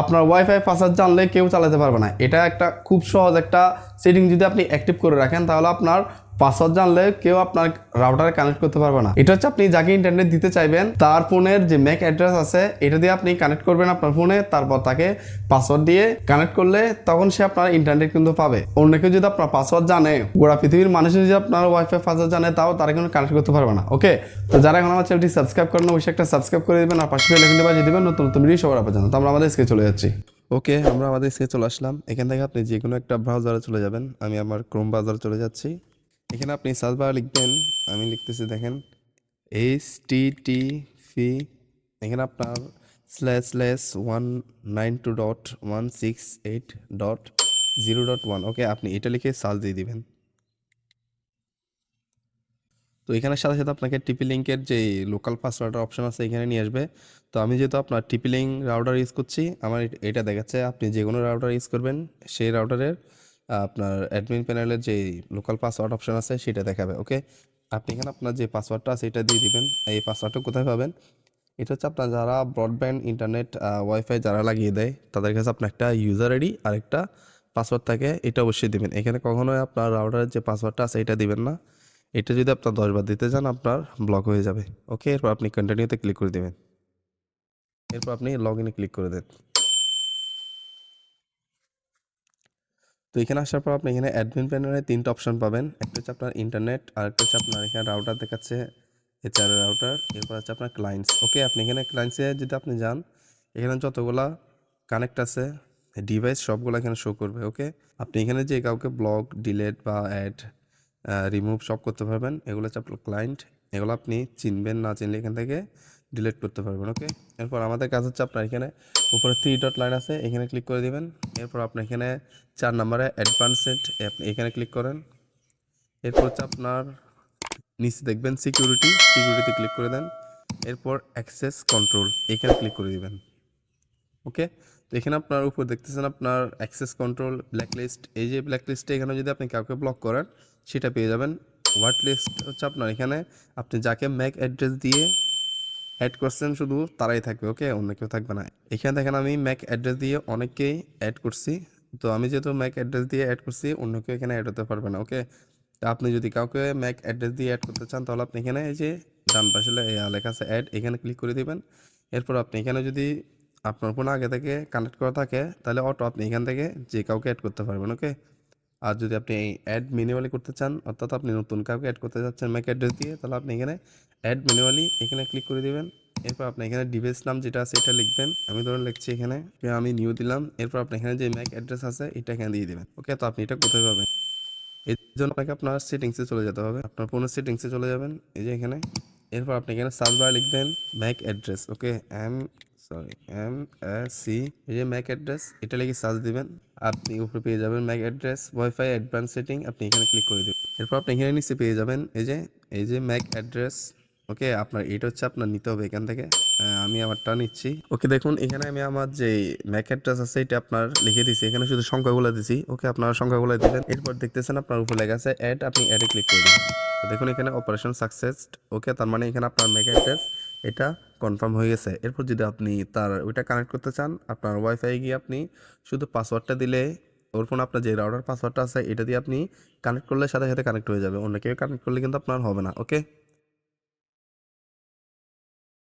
আপনার wifi password জানলে কেউ চালাতে পারবে না। এটা একটা খুব সহজ একটা সেটিং যদি আপনি অ্যাক্টিভ করে রাখেন, তাহলে আপনার পাসওয়ার্ড জানলে কেউ আপনার রাউটারে কানেক্ট করতে পারবে না। এটা হচ্ছে আপনি যাকে ইন্টারনেট দিতে চাইবেন, তার ফোনের যে ম্যাক অ্যাড্রেস আছে, এটা দিয়ে আপনি কানেক্ট করবেন আপনার ফোনে, তারপর তাকে পাসওয়ার্ড দিয়ে কানেক্ট করলে তখন সে আপনার ইন্টারনেট কিন্তু পাবে। অন্য কেউ যদি আপনার পাসওয়ার্ড জানে গোড়া পৃথিবীর মানুষ যদি আপনার ওয়াইফাই পাসওয়ার্ড জানে, তাও তারা কিন্তু কানেক্ট করতে পারবে না। ওকে তো যারা এখন আমার চ্যানেলটি সাবস্ক্রাইব করেন অবশ্যই একটা সাবস্ক্রাইব করে দেবেন, আর পাশে লেখেন বাজিয়ে দেবেন, নতুন নতুন ভিডিও সবার আপনার জানো তো আমরা আমাদের স্কে চলে যাচ্ছি। ওকে আমরা আমাদের স্কে চলে আসলাম। এখান থেকে আপনি যে কোনো একটা ব্রাউজারে চলে যাবেন। আমি আমার ক্রোম ব্রাউজারে চলে যাচ্ছি। এখানে আপনি সার্চ বার লিখবেন, আমি লিখতেছি দেখেন এইচ টি টি ফি এখানে আপনার slash slash one nine two dot one six eight dot zero dot one okay আপনি এটা লিখে সার্চ দিয়ে দিবেন। তো এখানে সাথে সাথে আপনাকে টিপি লিঙ্কের যে লোকাল পাসওয়ার্ডের অপশন আছে এখানে নিয়ে আসবে। তো আমি যেহেতু আপনার টিপি লিঙ্ক রাউটার ইউজ করছি, আমার এটা দেখাচ্ছে, আপনি যে কোনো রাউটার ইউজ করবেন, সেই রাউটারের আপনার অ্যাডমিন প্যানেলের যে লোকাল পাসওয়ার্ড অপশন আছে, সেটা দেখাবে ওকে আপনি এখানে আপনার যে পাসওয়ার্ডটা আছে এটা দিয়ে দিবেন। এই পাসওয়ার্ডটা কোথায় পাবেন? এটা হচ্ছে আপনার যারা ব্রডব্যান্ড ইন্টারনেট ওয়াইফাই যারা লাগিয়ে দেয়, তাদের কাছে আপনার একটা ইউজার আইডি আর একটা পাসওয়ার্ড থাকে, এটা অবশ্যই দিবেন। এখানে কখনোই আপনার রাউটারের যে পাসওয়ার্ডটা আছে, এটা দিবেন না। এটা যদি আপনার দশবার দিতে চান, আপনার ব্লক হয়ে যাবে ওকে এরপর আপনি কন্টিনিউতে ক্লিক করে দেবেন। এরপর আপনি লগ ইনে ক্লিক করে দেন। তো এখানে আসার পর আপনি এখানে অ্যাডমিন প্যানেলে তিনটা অপশন পাবেন। একটা হচ্ছে আপনার ইন্টারনেট আর একটা হচ্ছে আপনার এখানে রাউটার দেখাচ্ছে এচআর রাউটার এরপর হচ্ছে আপনার ক্লায়েন্টস ওকে আপনি এখানে ক্লায়েন্টসে যদি আপনি যান, এখানে যতগুলা কানেক্ট আছে ডিভাইস সবগুলো এখানে শো করবে ওকে আপনি এখানে যে কাউকে ব্লক ডিলেট বা অ্যাড রিমুভ সব করতে পারবেন, এগুলো হচ্ছে আপনার ক্লায়েন্ট এগুলো আপনি চিনবেন, না চিনলে এখান থেকে ডিলিট করতে পারবেন ওকে এরপর আমাদের কাজ হচ্ছে আপনার এখানে উপরে থ্রি ডট লাইন আছে, এখানে ক্লিক করে দিবেন। এরপর আপনি এখানে চার নম্বরে অ্যাডভান্সেড এখানে ক্লিক করেন। এরপর হচ্ছে আপনার নিচে দেখবেন সিকিউরিটি সিকিউরিটিতে ক্লিক করে দেন। এরপর অ্যাক্সেস কন্ট্রোল এখানে ক্লিক করে দিবেন ওকে তো এখানে আপনার উপর দেখতেছেন আপনার অ্যাক্সেস কন্ট্রোল ব্ল্যাকলিস্ট এই যে ব্ল্যাকলিস্টে এখানে যদি আপনি কাউকে ব্লক করেন, সেটা পেয়ে যাবেন। হোয়াট লিস্ট হচ্ছে আপনার এখানে, আপনি যাকে ম্যাক অ্যাড্রেস দিয়ে অ্যাড করছেন শুধু তারাই থাকবে ওকে অন্য কেউ থাকবে না। এখানে দেখেন আমি ম্যাক অ্যাড্রেস দিয়ে অনেককেই অ্যাড করছি। তো আমি যেহেতু ম্যাক অ্যাড্রেস দিয়ে অ্যাড করছি, অন্য কেউ এখানে অ্যাড হতে পারবে না ওকে তা আপনি যদি কাউকে ম্যাক অ্যাড্রেস দিয়ে অ্যাড করতে চান, তাহলে আপনি এখানে এই যে ডান পাশে লেখা আছে অ্যাড এখানে ক্লিক করে দিবেন। এরপর আপনি এখানে যদি আপনার ফোন আগে থেকে কানেক্ট করা থাকে, তাহলে অটো আপনি এখান থেকে যে কাউকে অ্যাড করতে পারবেন ওকে আর যদি আপনি এই অ্যাড ম্যানুয়ালি করতে চান, অর্থাৎ আপনি নতুন কাউকে অ্যাড করতে চাচ্ছেন ম্যাক অ্যাড্রেস দিয়ে, তাহলে আপনি এখানে অ্যাড ম্যানুয়ালি এখানে ক্লিক করে দেবেন। এরপর আপনি এখানে ডিভাইস নাম যেটা আছে, এটা লিখবেন। আমি ধরুন লিখছি এখানে আমি নিউ দিলাম। এরপর আপনি এখানে যে ম্যাক অ্যাড্রেস আছে, এটা এখানে দিয়ে দিবেন। ওকে তো আপনি এটা কোথায় পাবেন? এর জন্য আপনাকে আপনার সেটিংসে চলে যেতে হবে। আপনার ফোনের সেটিংসে চলে যাবেন, এই যে এখানে। এরপর আপনি এখানে সার্চ বার লিখবেন MAC address okay M sorry M C এই যে ম্যাক অ্যাড্রেস এটা লিখে সার্চ দিবেন। আপনি উপরে পেয়ে যাবেন MAC address wifi advance setting আপনি এখানে ক্লিক করে দেবেন। এরপর আপনি এখানে নিচে পেয়ে যাবেন এই যে এই যে ম্যাক অ্যাড্রেস ওকে আপনার এটা হচ্ছে আপনার নিতে হবে এখান থেকে। আমি আমারটা নিচ্ছি। ওকে দেখুন, এখানে আমি আমার যে ম্যাক অ্যাড্রেস আছে, এটা আপনার লিখে দিছি। এখানে শুধু সংখ্যাগুলো দিছি। ওকে আপনার সংখ্যাগুলো দিবেন। এরপর দেখতেছেন আপনার উপরে লেখা আছে অ্যাড আপনি অ্যাডে ক্লিক করে দিবেন। দেখুন, এখানে অপারেশন সাকসেস ওকে তার মানে এখানে আপনার ম্যাক অ্যাড্রেস এটা কনফার্ম হয়ে গেছে। এরপর যদি আপনি তার ওইটা কানেক্ট করতে চান, আপনার ওয়াইফাই গিয়ে আপনি শুধু পাসওয়ার্ডটা দিলে, ওর ফোন আপনার যে রাউটার পাসওয়ার্ডটা আছে, এটা দিয়ে আপনি কানেক্ট করলে সাথে সাথে কানেক্ট হয়ে যাবে। অন্য কেউ কানেক্ট করলে কিন্তু আপনার হবে না ওকে